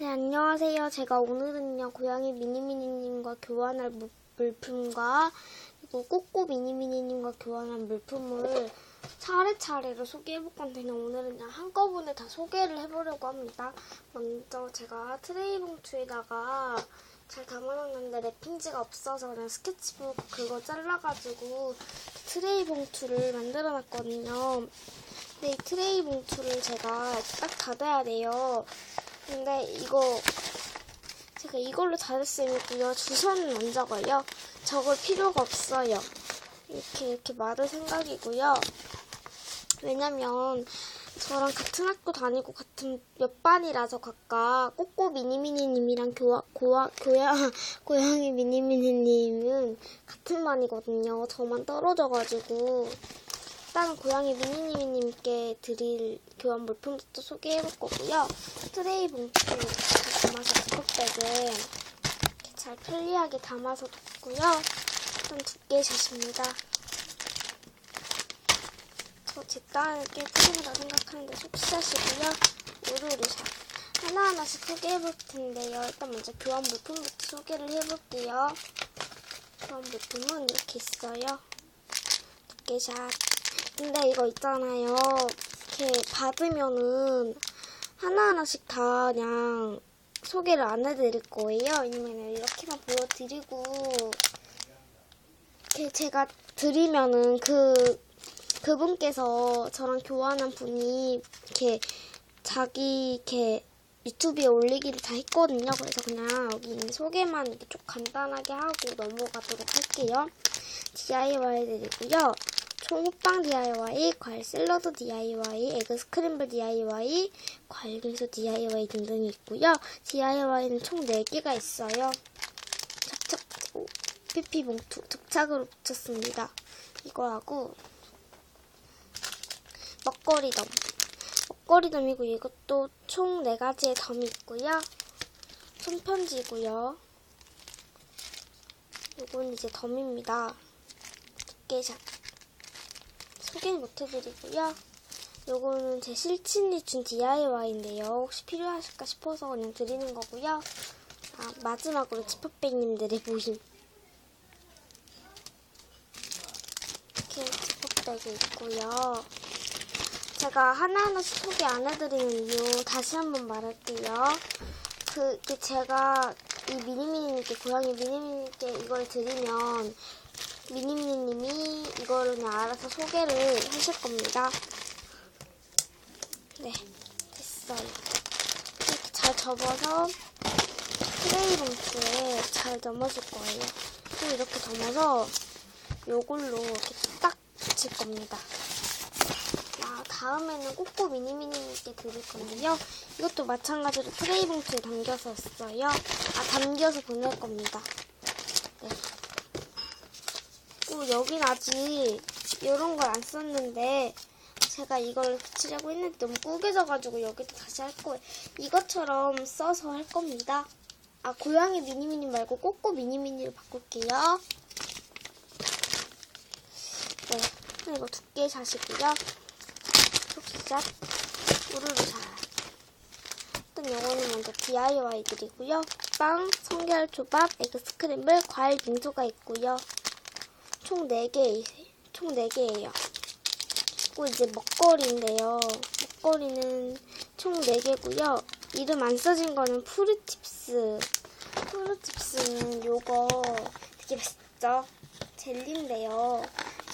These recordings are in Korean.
네, 안녕하세요. 제가 오늘은요, 고양이 미니미니님과 교환할 물- 물품과 그리고 꼬꼬 미니미니님과 교환한 물품을 차례차례로 소개해볼 건데, 오늘은 그냥 한꺼번에 다 소개를 해보려고 합니다. 먼저 제가 트레이 봉투에다가 잘 담아놨는데 랩핑지가 없어서 그냥 스케치북 그거 잘라가지고 트레이 봉투를 만들어놨거든요. 근데 이 트레이 봉투를 제가 딱 닫아야 돼요. 근데 이거 제가 이걸로 있고요. 주소는 안 적어요. 적을 필요가 없어요. 이렇게 이렇게 말을 생각이고요. 왜냐면 저랑 같은 학교 다니고 같은 몇 반이라서 각각 꼬꼬 미니미니님이랑 교화, 고아, 교야, 고양이 미니미니님은 같은 반이거든요. 저만 떨어져가지고 일단 고양이 미니미니님께 드릴 교환 물품부터 소개해볼 거고요. 트레이 봉투 담아서 지퍼백에 이렇게 잘 편리하게 담아서 뒀고요. 일단 두께샷입니다. 저 제딴게 틀린다 생각하는데 속샷이고요. 우르르샷. 하나하나씩 소개해볼 텐데요. 일단 먼저 교환 물품부터 소개를 해볼게요. 교환 물품은 이렇게 있어요. 두께샷. 근데 이거 있잖아요. 이렇게 받으면은 하나하나씩 다 그냥 소개를 안 해드릴 거예요. 왜냐면 이렇게만 보여드리고 이렇게 제가 드리면은 그 그분께서 저랑 교환한 분이 이렇게 자기 이렇게 유튜브에 올리기를 다 했거든요. 그래서 그냥 여기 있는 소개만 이렇게 쭉 간단하게 하고 넘어가도록 할게요. DIY 드리고요. 총호빵 DIY, 과일 샐러드 DIY, 에그 스크램블 DIY, 과일 빙수 DIY 등등이 있고요. DIY는 총 4개가 있어요. 접착, 오, PP 봉투 접착으로 붙였습니다. 이거 하고 먹거리 덤. 먹거리 덤이고 이것도 총 4가지의 덤이 있고요. 손편지고요. 이건 이제 덤입니다. 두께샷. 소개는 못해드리고요. 요거는 제 실친이 준 DIY인데요. 혹시 필요하실까 싶어서 그냥 드리는 거고요. 아, 마지막으로 지퍼백님들의 모임. 이렇게 지퍼백이 있고요. 제가 하나하나씩 소개 안 해드리는 이유 다시 한번 말할게요. 그게 제가 이 미니미니님께 고양이 미니미니님께 이걸 드리면 미니미니님이 이거를 그냥 알아서 소개를 하실 겁니다. 네, 됐어요. 이렇게 잘 접어서 트레이 봉투에 잘 넘어줄 거예요. 또 이렇게 접어서 요걸로 이렇게 딱 붙일 겁니다. 아, 다음에는 꼬꼬 미니미니님께 드릴 건데요. 이것도 마찬가지로 트레이 봉투에 담겨서 있어요. 아, 담겨서 보낼 겁니다. 네. 또 여긴 아직 이런 걸 안 썼는데 제가 이걸 붙이려고 했는데 너무 꾸겨져가지고 여기도 다시 할 거예요. 이것처럼 써서 할 겁니다. 아 고양이 미니미니 말고 꼬꼬 미니미니를 바꿀게요. 네, 이거 두께 샷이고요. 속샷, 우르르샷. 일단 이거는 먼저 DIY 드리고요. 빵, 성게알 초밥, 에그 스크램블, 과일 빙수가 있고요. 총 4개, 총 4개예요. 그리고 이제 먹거리인데요. 먹거리는 총 4개고요. 이름 안 써진 거는 푸르tip스. 푸르tip스는 요거 되게 맛있죠? 젤리인데요.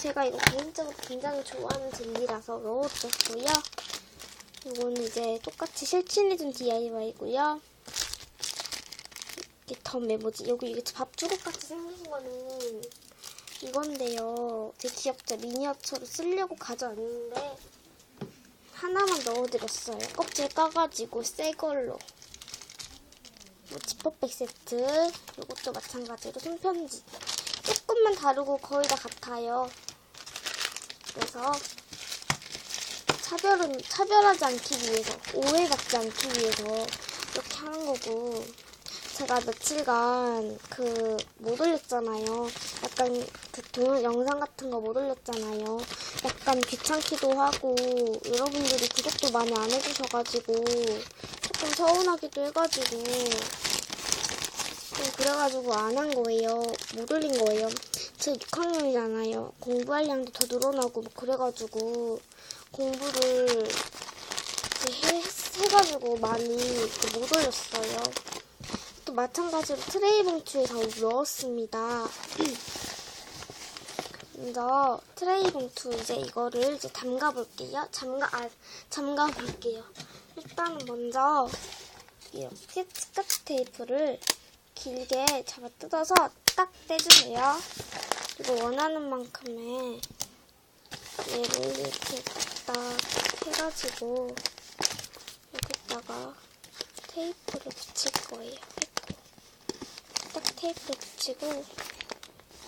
제가 이거 개인적으로 굉장히 좋아하는 젤리라서 넣어줬고요. 이거는 이제 똑같이 실친해준 DIY고요. 이게 덤에 뭐지? 여기 이게 밥 주걱같이 생긴 거는 이건데요. 되게 귀엽죠? 미니어처로 쓰려고 가져왔는데 하나만 넣어드렸어요. 껍질 까가지고 새 걸로. 뭐 지퍼백 세트. 이것도 마찬가지로 손편지. 조금만 다르고 거의 다 같아요. 그래서 차별은 차별하지 않기 위해서 오해받지 않기 위해서 이렇게 하는 거고 제가 며칠간 그 못 올렸잖아요. 약간 그 동영 영상 같은 거 못 올렸잖아요. 약간 귀찮기도 하고 여러분들이 구독도 많이 안 해주셔가지고 조금 좀 서운하기도 해가지고 좀 그래가지고 안 한 거예요. 못 올린 거예요. 저 6학년이잖아요. 공부할 양도 더 늘어나고 뭐 그래가지고 공부를 해, 해가지고 많이 이렇게 못 올렸어요. 또 마찬가지로 트레이 봉투에 다 넣었습니다. 먼저 트레이 봉투 이제 이거를 이제 담가 볼게요. 잠가 아 잠가 볼게요. 일단은 먼저 이렇게 스카치 테이프를 길게 잡아 뜯어서 딱 떼주세요. 그리고 원하는 만큼의 얘를 이렇게 딱 해가지고 여기다가 테이프를 붙일 거예요. 딱 테이프를 붙이고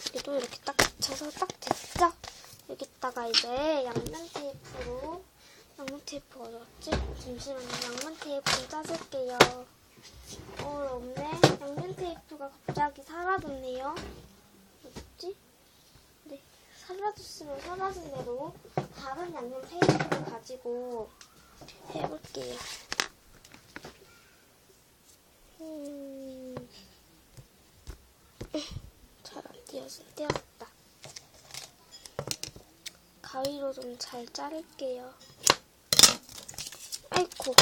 여기도 이렇게 딱 붙여서 딱 됐죠? 여기다가 이제 양면 테이프로 양면 테이프가 어디 갔지? 잠시만요. 양면 테이프 짜줄게요. 어, 없네. 양면 테이프가 갑자기 사라졌네요. 어딨지? 네, 사라졌으면 사라진 대로 다른 양면 테이프를 가지고 해볼게요. 음... 띄어서 띄었다. 가위로 좀 잘 자를게요. 아이코.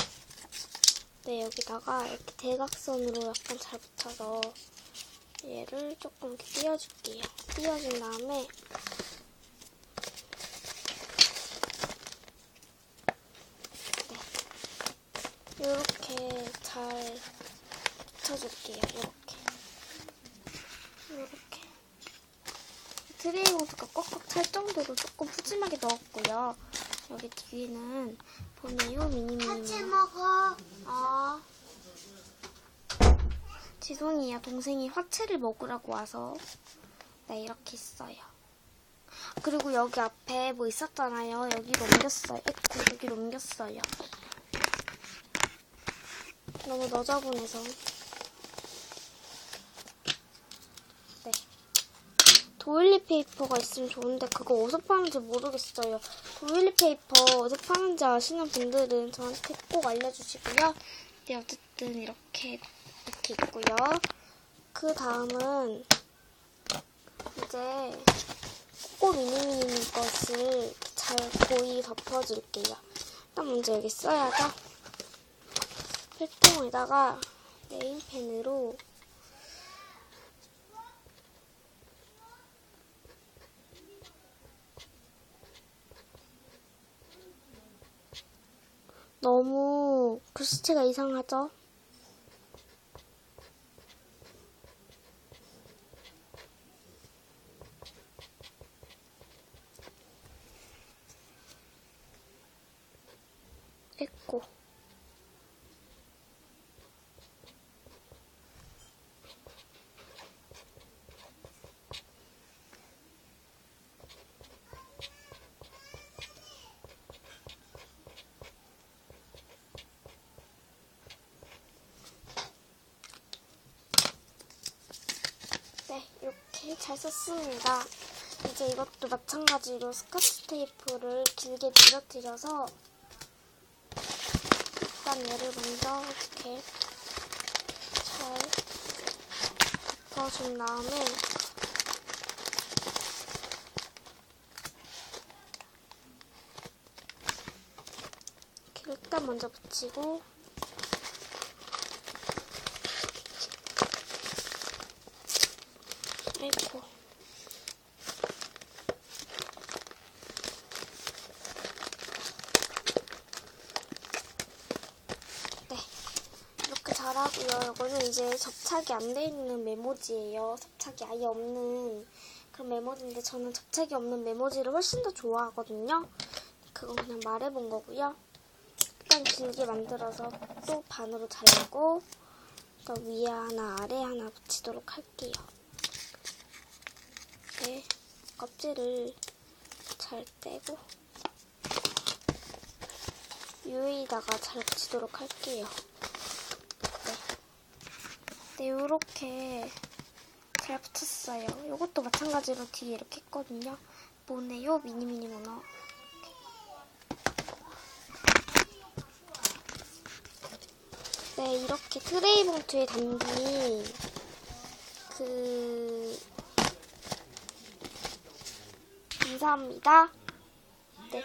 네, 여기다가 이렇게 대각선으로 약간 잘 붙여서 얘를 조금 이렇게 띄워줄게요. 띄워준 다음에 네. 이렇게 잘 붙여줄게요. 이렇게. 이렇게. 트레이 모드가 꽉꽉 찰 정도로 조금 푸짐하게 넣었고요. 여기 뒤에는 보네요 미니미니. 먹어. 아. 죄송해요. 동생이 화채를 먹으라고 와서. 네, 이렇게 있어요. 그리고 여기 앞에 뭐 있었잖아요. 여기로 옮겼어요. 에코, 여기로 옮겼어요. 너무 너저분해서. 도일리 페이퍼가 있으면 좋은데 그거 어디서 파는지 모르겠어요. 도일리 페이퍼 어디서 파는지 아시는 분들은 저한테 꼭 알려주시고요. 네, 어쨌든 이렇게 이렇게 있고요. 그 다음은 이제 코코 미니미니 것을 잘 고이 덮어줄게요. 일단 먼저 여기 써야죠. 필통에다가 네임펜으로 너무 글씨체가 이상하죠? 했고 네, 이렇게 잘 썼습니다. 이제 이것도 마찬가지로 스카치 테이프를 길게 늘어뜨려서 일단 얘를 먼저 이렇게 잘 덮어준 다음에 일단 먼저 붙이고 아이고 네 이렇게 잘하고요. 이거는 이제 접착이 안 돼 있는 메모지예요. 접착이 아예 없는 그런 메모지인데 저는 접착이 없는 메모지를 훨씬 더 좋아하거든요. 그건 그냥 말해본 거고요. 일단 길게 만들어서 또 반으로 그러니까 위에 하나 아래 하나 붙이도록 할게요. 네, 껍질을 잘 떼고 위에다가 잘 붙이도록 할게요. 네, 이렇게 잘 붙였어요. 이것도 마찬가지로 뒤에 이렇게 했거든요. 뭐네요? 미니미니 모너. 네, 이렇게 트레이 봉투에 담긴 그 감사합니다. 네.